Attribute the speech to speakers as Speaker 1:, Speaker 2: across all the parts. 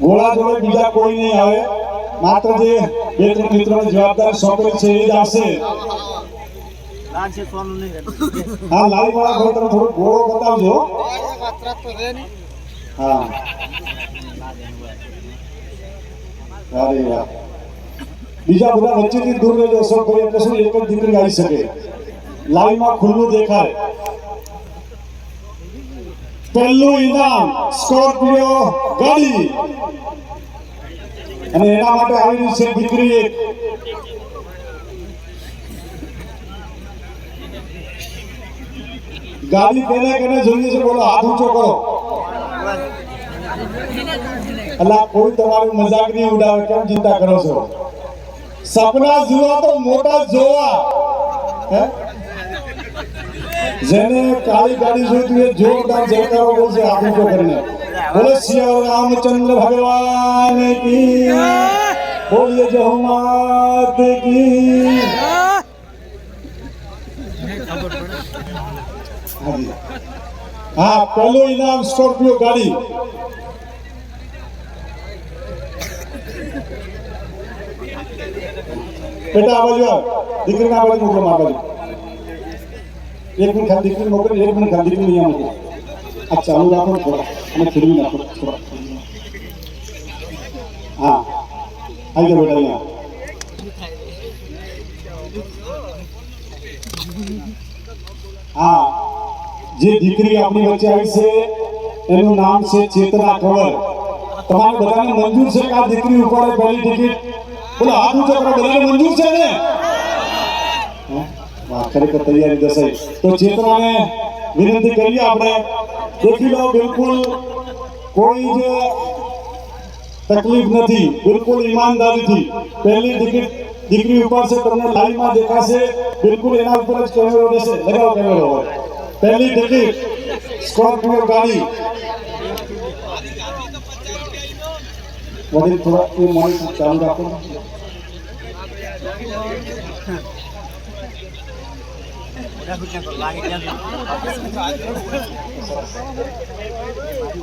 Speaker 1: ગોળા જોડે બીજા કોઈ નહીં આવે. માત્ર જે બે ત્રણ મિત્રો જવાબદાર સોંપેલી છે એ જ આવશે હા લાલ વાળા ભાઈ, તમે થોડો ગોળો બતાવજો. હા. બીજા બધા વચ્ચેથી દૂર રહેજો અશોક ભાઈ એટલે શું એક જ દીકરી આવી શકે. લાઈનમાં ખુલ્લું દેખાય. પહેલું ઇનામ સ્કોર્પિયો ગાડી. અને એના માટે આવી રહી છે દીકરી એક. ગાડી કેને કેને જોઈએ છે? બોલો, હાથ ઊંચો કરો. અલા, કોઈ તમારી મજાક નહીં ઉડાવે, કેમ ચિંતા કરો છો? સપના જોવા તો મોટા જોવા. હે? જેને કાળી ગાડી જોઈતી હોય જોરદાર જયકારો બોલશે હાથ ઊંચો કરીને બોલો સિયા રામચંદ્ર ભગવાન કી બોલીએ જય માત કી હાજી. હા પહેલું ઇનામ સ્કોર્પિયો ગાડી બેટા આ બાજુ આવ દીકરીને આ બાજુ મોકલો આ બાજુ એક મિનિટ ખાલી દીકરી મોકલો એક પણ ખાલી દીકરી અહીંયા મોકલો આ ચાલુ રાખો થોડા અને ફેરવી નાખો થોડા હા આવી જાઓ બેટા અહીંયા હા જે દીકરી આપણી વચ્ચે આવી છે એનું નામ છે ચેતના કવર તમારે બધાને મંજૂર છે કે આ દીકરી ઉપર પહેલી ટિકિટ? બોલો, હાથ ઊંચો કરો, બધાને મંજૂર છે ને? ખરેખર તૈયારી જશે. તો ચિત્રોને વિનંતી કરીએ આપણે. દેખી લો, બિલકુલ કોઈ જ તકલીફ નથી, બિલકુલ ઈમાનદારીથી. પહેલી ટિકિટ દીકરી ઉપર છે તમને લાઈવમાં દેખાશે. બિલકુલ એના ઉપર જ કેમેરો રહેશે, લગાવો કેમેરો હોય પહેલી ટિકિટ સ્કોર્પિયો ગાડી. વડીલ, થોડા એ મોનિટર ચાલુ રાખો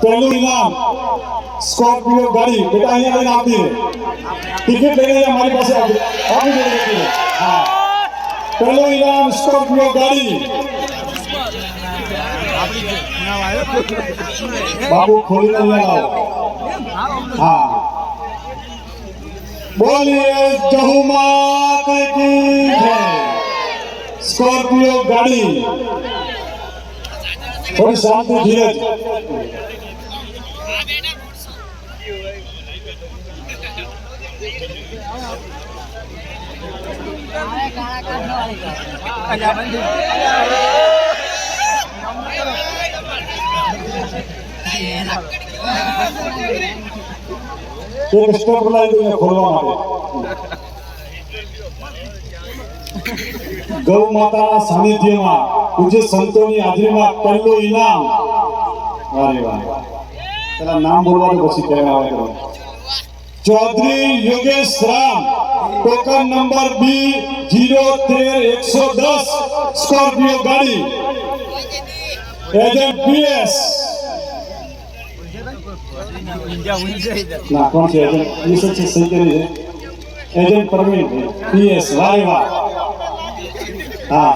Speaker 1: પહેલું ઇનામ સ્કોર્પિયો ગાડી, બેટા અહીંયા લઈને આપીએ ટિકિટ લઈને મારી પાસે આપી આપી દે હા. પહેલું ઇનામ સ્કોર્પિયો ગાડી. બાબુ ખોલી અહીંયા હા. બોલીએ જહુમાત કી જય. સ્કોર્પિયો ગાડી. થોડી શાંતિ ધીરજ. એક સ્ટોપ ખોલવા માટે. ગૌ માતાના સાનિધ્યમાં પૂજ્ય સંતોની હાજરીમાં પહેલું ઇનામ અરે વાહ પેલા નામ બોલવાનું પછી કહેવા આવે કરો Chaudhary Yogesh Ram token number B zero તેર એકસો દસ સ્કોર્પિયો ગાડી એજન્ટ પીએસ
Speaker 2: ઊંઝા ઊંઝા
Speaker 1: ના કોણ છે એજન્ટ પીએસ છે સહી કરી છે એજન્ટ પ્રવીણ પીએસ વાહ વાહ હા.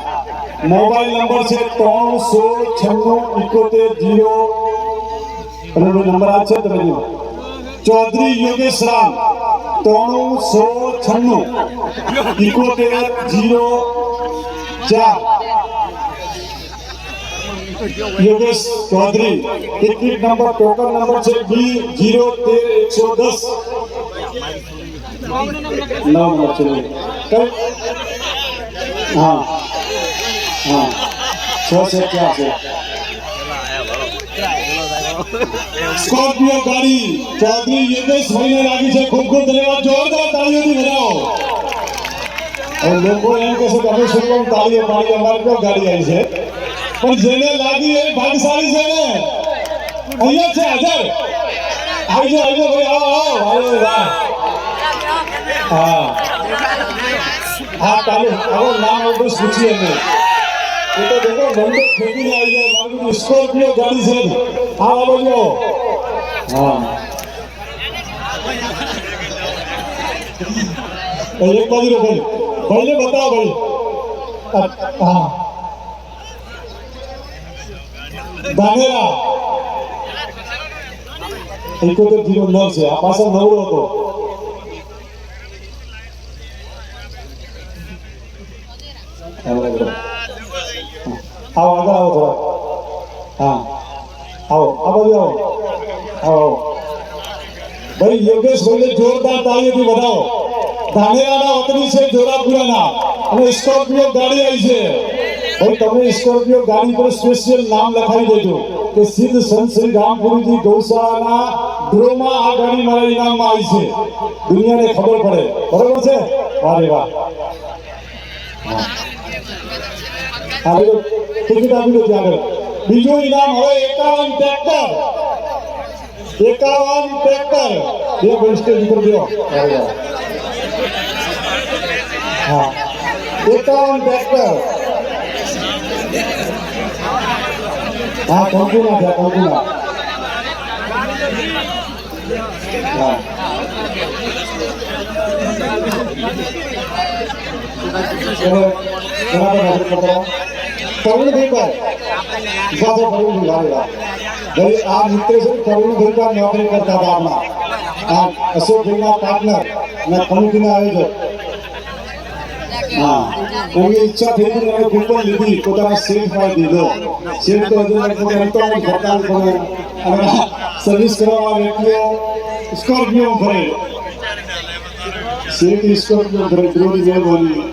Speaker 1: મોબાઈલ નંબર છે ત્રણ સોળ છન્નું ઇકોતેર જીરો. નંબર આ છે તમે ચૌધરી યોગેશ રામ ત્રણ સોળ છન્નું ઇકોતેર જીરો ચાર. Yogesh Chaudhary ticket number token number છે? બી જીરો તેર એકસો દસ. નવ છે. કઈ? હા હા છ છે ક્યાં છે સ્કોર્પિયો ગાડી, ચૌધરી યોગેશ ભાઈને લાગી છે. ખૂબ ખૂબ ધન્યવાદ. જોરદાર તાળીઓથી વધાવો લોકો એમ કહેશે કે અમે શું કામ તાળીઓ પાડીએ અમારી કેમ ગાડી આવી છે. પણ જેને લાગી એ ભાગશાળી છે ને. અહીંયા છે, હાજર. આવજો આવજો ભાઈ, આવો આવો વાહ. હા. હા તાળી આવો નામ આપણે પૂછીએ અમે એ તો દેખો બંદૂક ફેંકીને આવી જાય. મારું કીધું, સ્કોર્પિયો ગાડી છે. હા આવો. હા. એક બાજુ રહો ભાઈ. ભાઈને બતાવો ભાઈ. હા. ધાનેરા એકોતેર જીરો નવ છે. આ પાછળ નવડો હતો આવો આગળ આવો થોડા હા આવો આ બાજુ આવો આવો આવો ભાઈ યોગેશ ભાઈને જોરદાર તાળીઓથી વધાવો ધાનેરાના વતની છે જોરાપુરાના અને સ્કોર્પિયો ગાડી આવી છે ભાઈ તમે સ્કોર્પિયો ગાડી પર સ્પેશિયલ નામ લખાવી દેજો કે સિદ્ધ સંત શ્રી રામપુરીજી ગૌશાળાના ડ્રોમાં આ ગાડી મારા ઇનામમાં આવી છે દુનિયાને ખબર પડે બરોબર છે અરે વાહ હવે ટિકિટ આપી દો ત્યાં આગળ બીજું ઇનામ હવે એકાવન ટ્રેક્ટર એકાવન ટ્રેક્ટર બે ભાઈ સ્ટેજ ઉપર ગયો હા એકાવન ટ્રેક્ટર હા કંકુના છે કંકુના હા બરાબર હાજર કરો કરુણભાઈ સાથે કરુણભાઈ આ મિત્ર છે કરુણભાઈ પણ નોકરી કરતા હતા આમાં. આ અશોકભાઈના પાર્ટનર અને કમિટીના આયોજક. હા. એમની ઈચ્છા થઈ હતી અને કૂપન લીધી. પોતાના સેફમાં દીધો સેફ તો હજુ પોતે હતો નહીં ફરતા પણ અને સર્વિસ કરવા વ્યક્તિઓ સ્કોર્પિયો ભરે. સેફ સ્કોર્પિયો ભરે. ત્રીજી મહેરબાની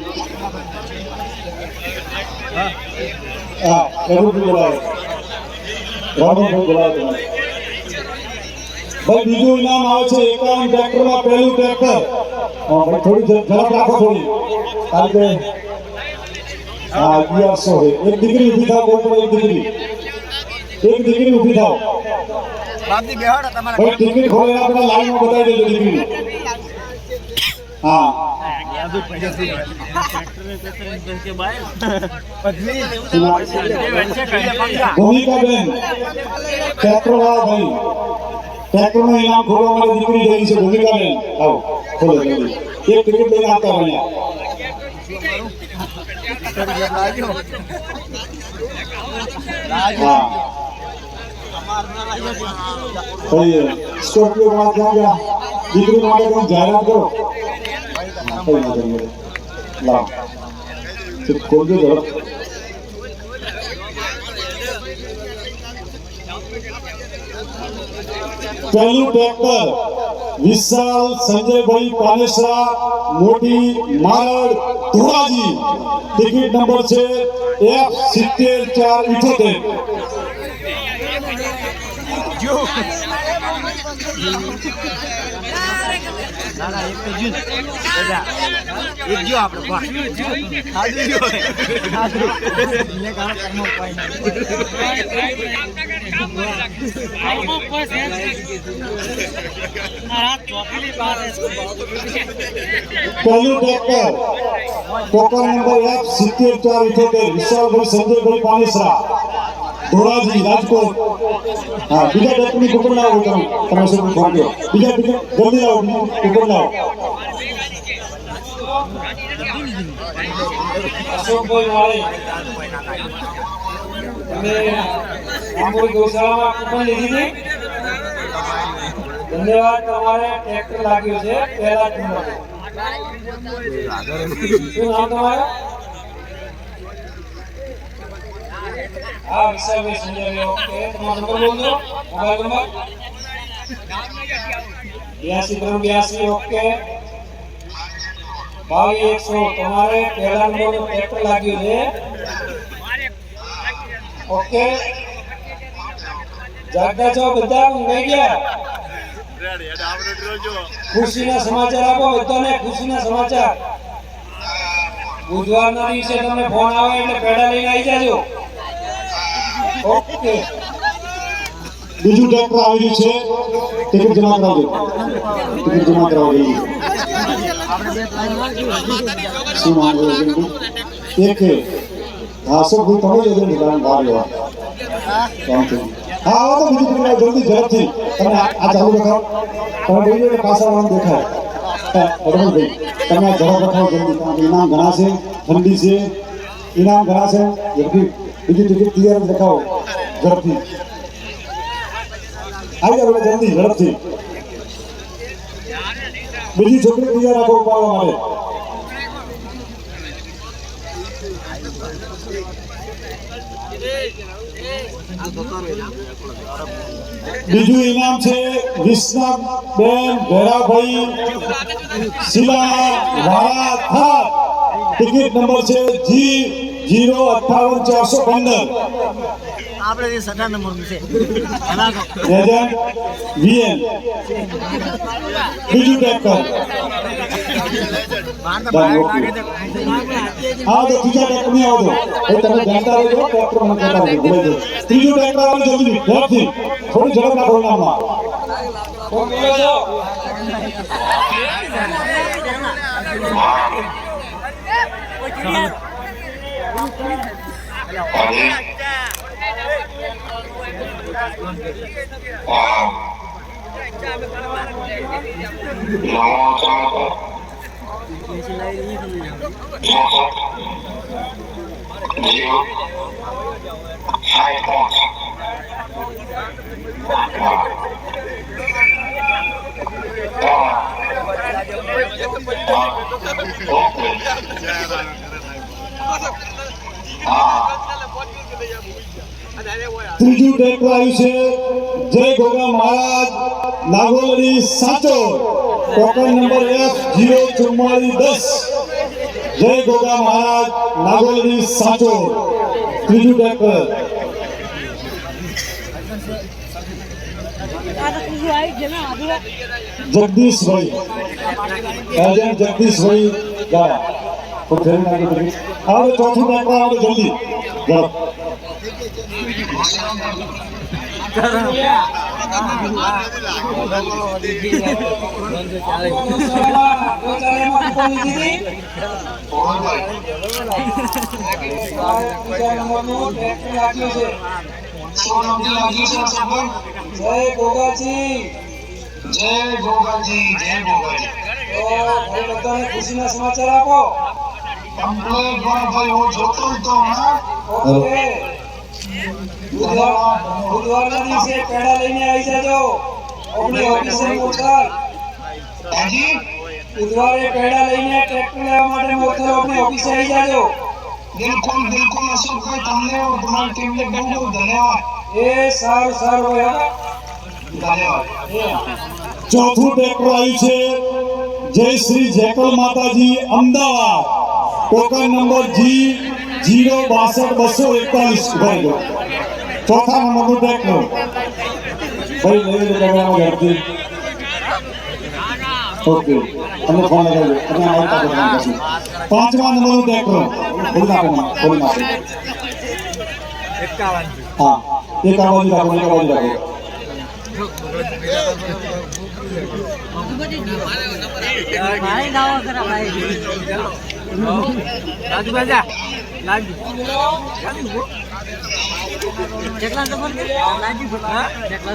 Speaker 1: હા. એવું બોલાવે. રામભાઈ બોલાવે ભાઈ બીજું નામ આવે છે એકાવન ટ્રેક્ટરમાં પહેલું ટ્રેક્ટર. ભાઈ થોડી ઝડપ રાખો થોડી. કારણ કે હા અગિયારસો છે. એક દીકરી ઊભી થાવ બોલ એક દીકરી. એક દીકરી ઊભી થાવ. ભાઈ ખોલે આપણે લાઈનમાં બતાવી દેજો દીકરીને. હા. ભૂમિકાબેન ટ્રેક્ટરવાળા ભાઈ ટ્રેક્ટરનું ઇનામ ખોલવા માટે દીકરી જઈ છે ભૂમિકાબેન આવો ખોલો જલ્દી એક ટિકિટ લઈને આવતા રહો અહીંયા હા ભાઈ સ્કોર્પિયો માં ત્યાં ગયા દીકરી માટે કંઈક જાહેરાત કરો હા, કઈ વાંધો નહીં. લાવો તો ખોલજો ઝડપ પહેલું ટ્રેક્ટર વિશાલ સંજયભાઈ પાનેસરા મોટી મારડ ધોરાજી ટિકિટ નંબર છે એફ સિત્તેર ચાર ઇઠોતેર
Speaker 2: ના ના એક તો જ્યું બધા એક જ્યું આપણે ખાધું ઉપાય
Speaker 1: પહેલું ટ્રેક્ટર નંબર સિત્તેર ચાર ઇઠોતેર વિશાલભાઈ સંજયભાઈ પાનેસરા. ધોરાજી રાજકોટ. હા, બીજા ટ્રેક્ટરની કુપન લાવો તમે. તમે શું ફોન બીજા બીજા જલ્દી લાવો, બીજું લાવો.
Speaker 3: ધન્યવાદ, તમારે ટ્રેક્ટર લાગ્યું છે. પહેલા નંબર હા વિશાલભાઈ સંજયભાઈ ઓકે તમારો નંબર બોલજો મોબાઈલ નંબર બ્યાસી ત્રણ બ્યાસી ઓકે બાવીસ એકસો તમારે પહેલા નંબરનું ટ્રેક્ટર લાગ્યું છે ઓકે જાગતા છો બધા ઊંઘાઈ ગયા ખુશીના સમાચાર આપો બધાને ખુશીના સમાચાર બુધવારના દિવસે તમને ફોન આવે એટલે પેડા લઈને આવી જાજો ઓકે.
Speaker 1: બીજું ટ્રેક્ટર આવી છે. ટિકિટ જમા કરાવજો. ટિકિટ જમા કરાવજો. શું માંગો એક હા શું ભાઈ તમે જ એજન્ટ કારણ બહાર લેવા. હા આવો તો બીજું ટિકિટ જલ્દી, ઝડપથી. તમે આ ચાલુ બતાવો તમે લો કે પાછળ આમ દેખાય તમે આ ઝડપ રખાવો, જલ્દી. ઇનામ ઘણા છે ઠંડી છે. ઇનામ ઘણા છે ઝડપી. બીજી ટિકિટ તૈયાર જ રખાવો ઝડપથી આવી જાઓ એટલે જલ્દી ઝડપથી બીજી છોકરી તૈયાર રાખો ઉપાડવા માટે બીજું ઇનામ છે વિશ્વનાથ બેન ભેરાભાઈ શિલા વાળા થાર ટિકિટ નંબર છે જી જીરો અઠ્ઠાવન ચારસો પંદર.
Speaker 2: આપણે જે સઠા નંબરનું છે.
Speaker 1: વીએન. બીજું ટ્રેક્ટર હા તો ત્રીજા ટ્રેક્ટર એ તમે જાણતા રહેજો ટ્રેક્ટર મને કહેતા રહેજો. ત્રીજું ટ્રેક્ટર આવે જલ્દી. ઝડપથી થોડી ઝડપ રાખો નામમાં
Speaker 3: ของ
Speaker 4: มอจอมอเดี๋ยวใช่ก่อนก็ก็ก็
Speaker 1: ત્રીજું ટ્રેક્ટર આવ્યું છે જય ગોગા મહારાજ નાગોલડી સાચો ટોકન નંબર એફ જીરો ચુમ્માલીસ દસ જય ગોગા મહારાજ નાગોલડી સાચો ત્રીજું ટ્રેક્ટર જગદીશભાઈ એજન્ટ જગદીશભાઈ ગાળા ખૂબ ફેરી નાખી દીધી. હવે ચોથું ટ્રેક્ટર આવે જલ્દી
Speaker 3: જય ગોગાજી
Speaker 5: જય ગોગાજી. જય ગોગાજી
Speaker 3: બધાને ખુશીના સમાચાર આપો.
Speaker 5: કમ્પ્લેટ ભાઈ હું જોતો જ
Speaker 3: ઓકે. બુધવાર બુધવારના દિવસે પેડા લઈને આવી જાજો. આપણી ઓફિસે મોકલ
Speaker 5: હાજી?
Speaker 3: બુધવારે પેડા લઈને ટ્રેક્ટર લેવા માટે મોકલ આપણી ઓફિસે આવી જાજો.
Speaker 5: બિલકુલ બિલકુલ અશોકભાઈ તમને તમારી ટીમને બહુ બહુ ધન્યવાદ.
Speaker 3: એ સારું સારું હોય
Speaker 5: ધન્યવાદ.
Speaker 1: ચોથું ટ્રેક્ટર આવ્યું છે. જય શ્રી જેકલ માતાજી Ahmedabad. Token number G zero બાસઠ બસો એકતાલીસ ઊભા રહો. ચોથા નંબરનું ટ્રેક્ટર ભાઈ લો કેમેરામાં ઝડપથી ઓકે. તમને ફોન લગાવી તમે આવતા ફોન કરશું પાંચમા નંબરનું ટ્રેક્ટર ખોલી નાખો મને, નાખો. હા. એક આ બાજુ રાખો એક આ બાજુ રાખો.
Speaker 2: ભાઈ ભાઈ. લાગી કેટલા છે. લાગી હા? કેટલા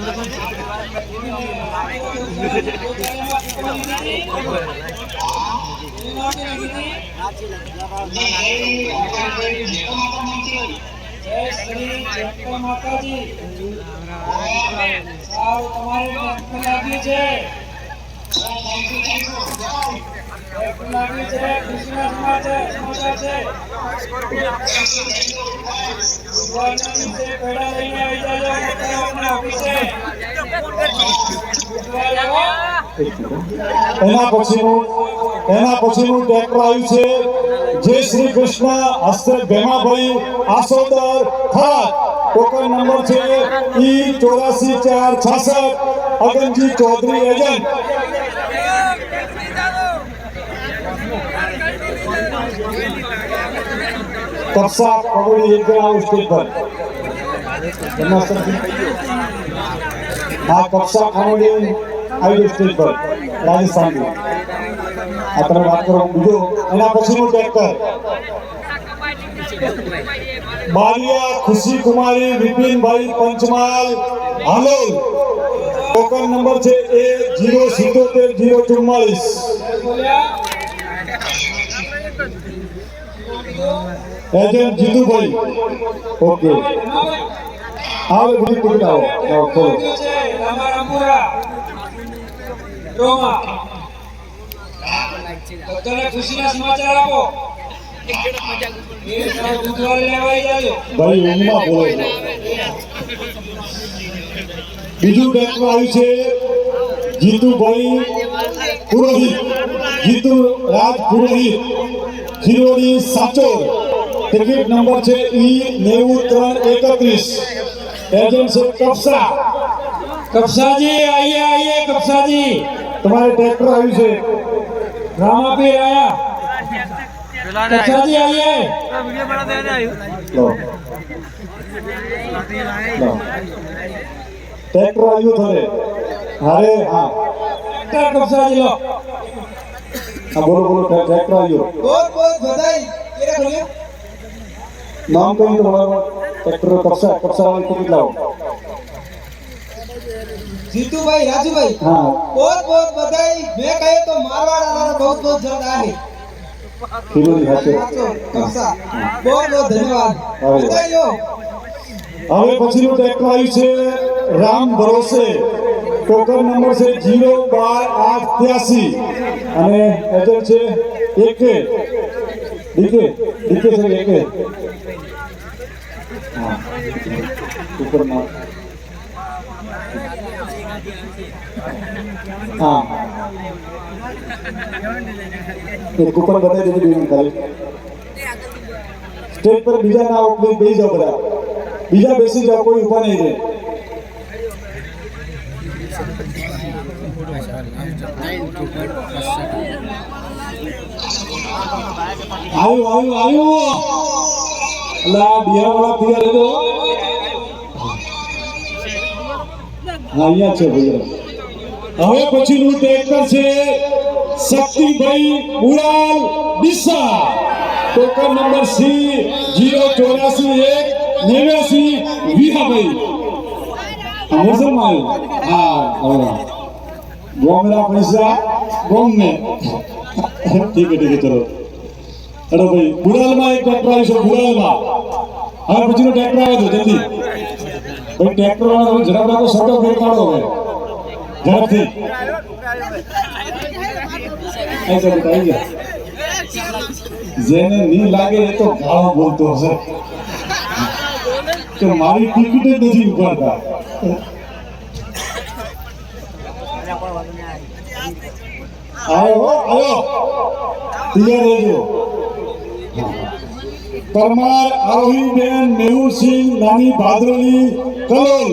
Speaker 3: સારું તમારે લાગ્યું છે.
Speaker 1: એના પછીનું એના પછીનું ટ્રેક્ટર આવ્યું છે જય શ્રી કૃષ્ણ હસ્તે ભેમાભાઈ, આસોદર થાત ટોકન નંબર છે ઈ ચોરાસી ચાર છાસઠ, અગનજી ચૌધરી, એજન્ટ. એક જણ આવું સ્ટેજ પર આ કક્ષા ખાનોડી આવી સ્ટેજ પર રાજસ્થાનથી આ તમે વાત કરો, બીજો, એના પછીનું tractor. Baliya Khushi Kumari Vipinbhai પંચમાલ Halol. Token number છે એ જીરો સિત્તોતેર, જીરો ચુમ્માલીસ એજન્ટ જીતુભાઈ. ઓકે. આવે ગુડી ટિકિટ આવો. ખોલો.
Speaker 3: બધાને ખુશીના સમાચાર આપો.
Speaker 1: ભાઈ ઊંઘમાં બોલો. બીજું બેંકમાં આવ્યું છે જીતુભાઈ પુરોહિત. જીતુ રાજ પુરોહિત. ખીરોડી સાચોર. ટિકિટ નંબર છે ઈ નેવું ત્રણ એકત્રીસ એજન્ટ છે કપસા
Speaker 3: કપસાજી આઈએ આઈએ કપસાજી
Speaker 1: તમારે ટ્રેક્ટર આવ્યું છે
Speaker 3: નામ આપી આયા કપસાજી આઈએ
Speaker 1: ટ્રેક્ટર આવ્યું થરે હારે હા
Speaker 3: ટ્રેક્ટર કપસાજી લો
Speaker 1: હા બોલો બોલો ટ્રેક્ટર આવ્યું
Speaker 3: બોલ બોલ બધાઈ કેરા બોલ્યા
Speaker 1: નામ કયું તમારું ટ્રેક્ટર કપસા કપસા વાળી કોણ લાવો
Speaker 3: જીતુભાઈ રાજુભાઈ
Speaker 1: હા
Speaker 3: બહુત બહુત બધાઈ મે કહે તો મારવાડ વાળા બહુત
Speaker 1: બહુત જલ્દ
Speaker 3: આહે ખીલોની હાચો કપસા
Speaker 1: બહુત
Speaker 3: બહુત ધન્યવાદ
Speaker 1: હવે પછીનું ટ્રેક્ટર આવ્યું છે રામ ભરોસે ટોકન નંબર છે જીરો બાર આઠ ત્યાસી અને એજન્ટ છે એક ડીકે ડીકે છે એકે હા ઉપરમાં હા એ કૂપન બતાવી દેજો બેન ખાલી સ્ટેજ પર બીજા ના આવો પ્લીઝ બેસી જાઓ બધા બીજા બેસી જાઓ કોઈ ઊભા નહીં રહે આવ્યું આવ્યું આવ્યું અલા બિહાર વાળા તૈયાર રહેજો હા અહીંયા છે ભૈયા. હવે પછીનું ટ્રેક્ટર છે Shaktibhai Udal Deesa token number C, zero ચોરાસી એક, નેવ્યાસી, વિહાભાઈ. મુસલમાન હા હા ગોમના પૈસા ઠીક છે ઠીક છે, ચલો. અરે ભાઈ ગુડાલમાં એક ટ્રેક્ટર આવી છે ગુરાલમાં હવે પછીનો ટ્રેક્ટર આવે છે જલ્દી. ભાઈ ટ્રેક્ટર વાળા તમે ઝડપ રાખો સટો ફેર કાઢો હવે. ઝડપથી. જેને ની લાગે એ તો ગાળો બોલતો હશે. કે મારી ટિકિટ જ નથી ઉપાડતા. આયો હો, આયો તૈયાર રહેજો. પરમાર આરોહીબેન મેહુરસિંહ, નાની Bhadarli Kalol,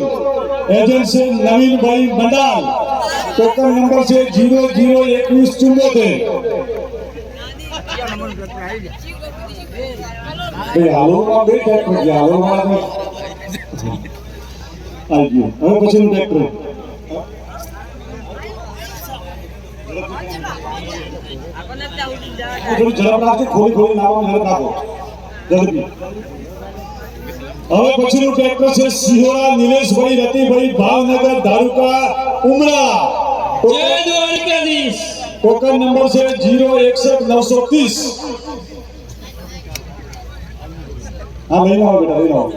Speaker 1: agency Navinbhai Mandal, token number છે જીરો જીરો એકવીસ ચુમ્બોતેર ભાઈ હાલોમાં બે ટ્રેક્ટર હાલોમાં હવે પછીનું થોડું ઝડપ રાખજો ખોલી ખોલી નાવા ઝડપ રાખો. જલ્દી હવે પછીનું ટ્રેક્ટર છે સિહોરા નિલેશભાઈ રતિભાઈ ભાવનગર ધારુકા ઉમરા. ટોકન નંબર છે જીરો એકસઠ નવસો ત્રીસ. હા લઈ લાવો બેટા લઈ લાવો.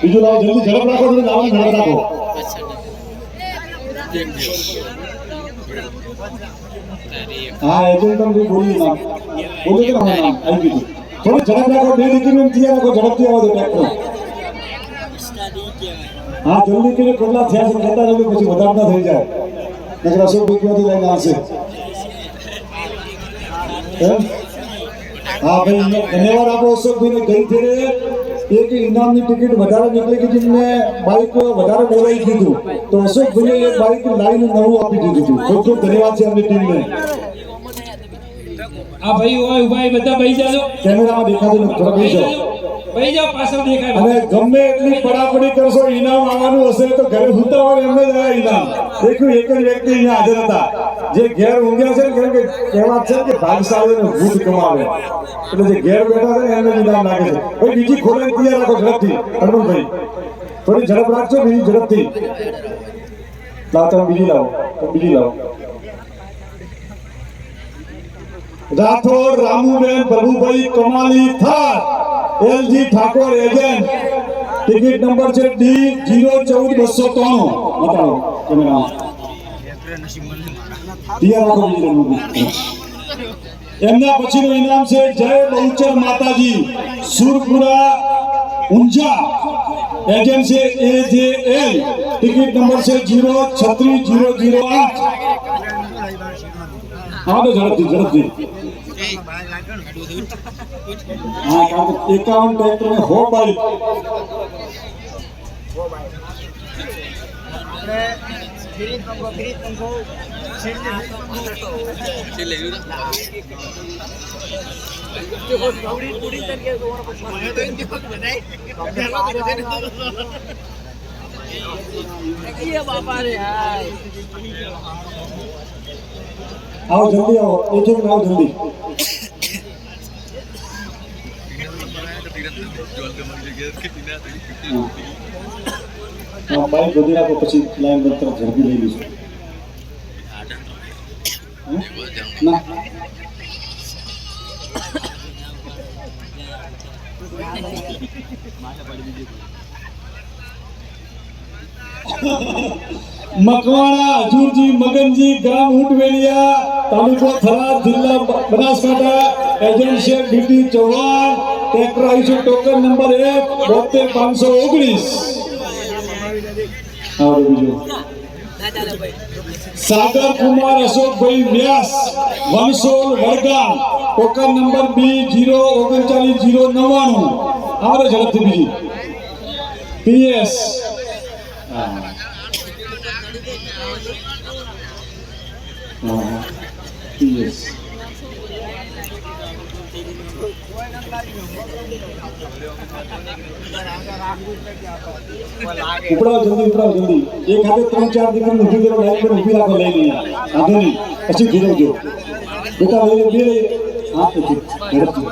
Speaker 1: બીજું લાવો જલ્દી ઝડપ રાખો તમે લાવવાનું ઝડપ રાખો. હા એજન્ટ તમને બોલી નામ બોલી કે નામ આવી ગયું થોડું ઝડપ રાખો બે દીકરીને તૈયાર રાખો ઝડપથી આવો તો ટ્રેક્ટર હા જલ્દી કરીને કેટલા થયા છે કહેતા જલ્દી પછી વધારે ના થઈ જાય નકર અશોક ક્યાંથી લઈને આવશે એમ? હા ભાઈ અહીંયા ધન્યવાદ આપો અશોકભાઈને ગઈ ફેરે એક ઇનામની ટિકિટ વધારે નીકળી ગઈ જેમને બાઇક વધારે બોલાવી દીધું તો અશોકભાઈએ એક બાઇક લાવીને નવું આપી દીધું હતું ખૂબ ખૂબ ધન્યવાદ છે અમની ટીમને
Speaker 3: આ ભાઈ હોય ઊભા એ બધા ભાઈ જાજો
Speaker 1: કેમેરામાં દેખાતું થોડા ભાઈ જાઓ.
Speaker 6: ભાઈ જાઓ પાછળ દેખાય
Speaker 1: અને ગમે એટલી પડાપડી કરશો ઇનામ આવવાનું હશે તો ઘરે હોય એમને જ આવે ઇનામ. દેખ્યું એક જ વ્યક્તિ અહીંયા હાજર હતા. જે ઘેર ઊંઘ્યા છે ને કેમ કે કહેવાત છે કે ભાગશાળી ને ભૂત કમાવે. એટલે જે ઘેર બેઠા છે એમને ઇનામ લાગે છે. ભાઈ બીજી ખોલાઈ તૈયાર રાખો ઝડપથી હનુમાનભાઈ થોડી ઝડપ રાખજો બીજી ઝડપથી. લાવો તમે બીજી લાવો બીજી લાવો. Rathod, Ramuben, Prabhubhai, Kamali, Thar, LG Thakor, agent. Ticket number છે ડી, જીરો, ચૌદ, બસો ત્રાણું. બતાવો રાખો એમના પછીનું ઇનામ છે જય બહુચર માતાજી, સુરપુરા, ઊંઝા. એજન્ટ છે A J L ticket number છે જીરો, છત્રીસ, જીરો જીરો, આઠ. હા તો ઝડપથી ઝડપથી હા કારણ કે એકાવન ટ્રેક્ટર ને હો બાઈક આવો જલ્દી આવો. એજો આવો જલ્દી. હા, બાઈક ગોદી રાખો, પછી લાઈન બંધ તરફ ઝડપી લઈ મકવાણા, હજુરજી, મગનજી, ગામ ઉટવેલિયા તાલુકો થરાદ, જિલ્લા Banaskantha agent Sheikh DT Chauhan tractor આવીશું ટોકન નંબર એક, બોતેર પાંચસો ઓગણીસ. Sagar Kumar Ashokbhai Vyas, Vanshol Vadgam token number B zero ઓગણચાલીસ જીરો નવ્વાણું. આવે ઝડપથી બીજી. પીએસ. પીએસ ઉપડાવો જલ્દી ઉપડાવો જલ્દી એક હાથે ત્રણ ચાર દીકરીને ઊભી કરો લાઈન પર ઊભી રાખો લઈ લઈએ વાંધો નહીં પછી ફેરવજો બેટા લઈ લે બે લઈ હા પછી ઝડપથી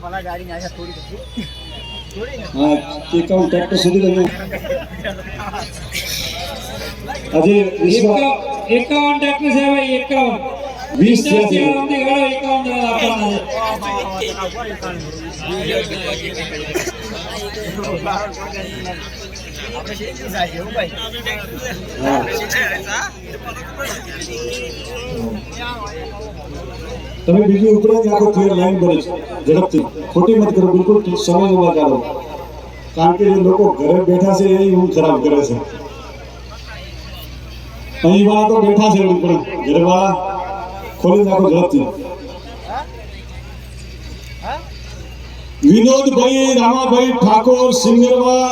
Speaker 2: ભલા ગાડી ને થોડી
Speaker 1: હા એકાઉન્ટ ટ્રેક્ટર સુધી તમે આજે
Speaker 6: એકાવન ટ્રેક્ટર છે ભાઈ એકાવન.
Speaker 1: વીસ
Speaker 6: એકાવન
Speaker 1: તમે બીજું ઉપરાંત આખો ક્લિયર લાઈન બને છે. ઝડપથી. ખોટી મત કરો. બિલકુલ સમય ઊભા કરો કારણ કે જે લોકો ઘરે બેઠા છે એ ઊંઘ ખરાબ કરે છે. અહીં વાળા તો બેઠા છે પણ ઘરે વાળા ખોલી નાખો ઝડપથી. વિનોદભાઈ, રામાભાઈ ઠાકોર સિંગરવા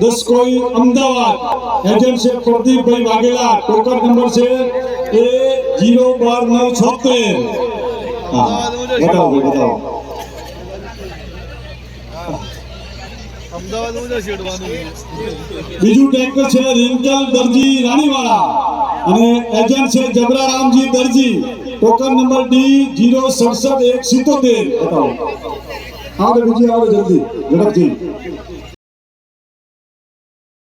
Speaker 1: દસકોઈ અમદાવાદ. એજન્ટ છે પ્રદીપભાઈ વાઘેલા. ટોકન નંબર છે એ જીરો બાર નવ છોતેર. બીજું ટ્રેક્ટર છે રિંકલ દરજી રાણીવાળા. અને એજન્ટ છે જબરારામજી Darji. Token number D zero સડસઠ એક સિત્તોતેર. બતાવો. આવે બીજી આવે જલ્દી. ઝડપથી.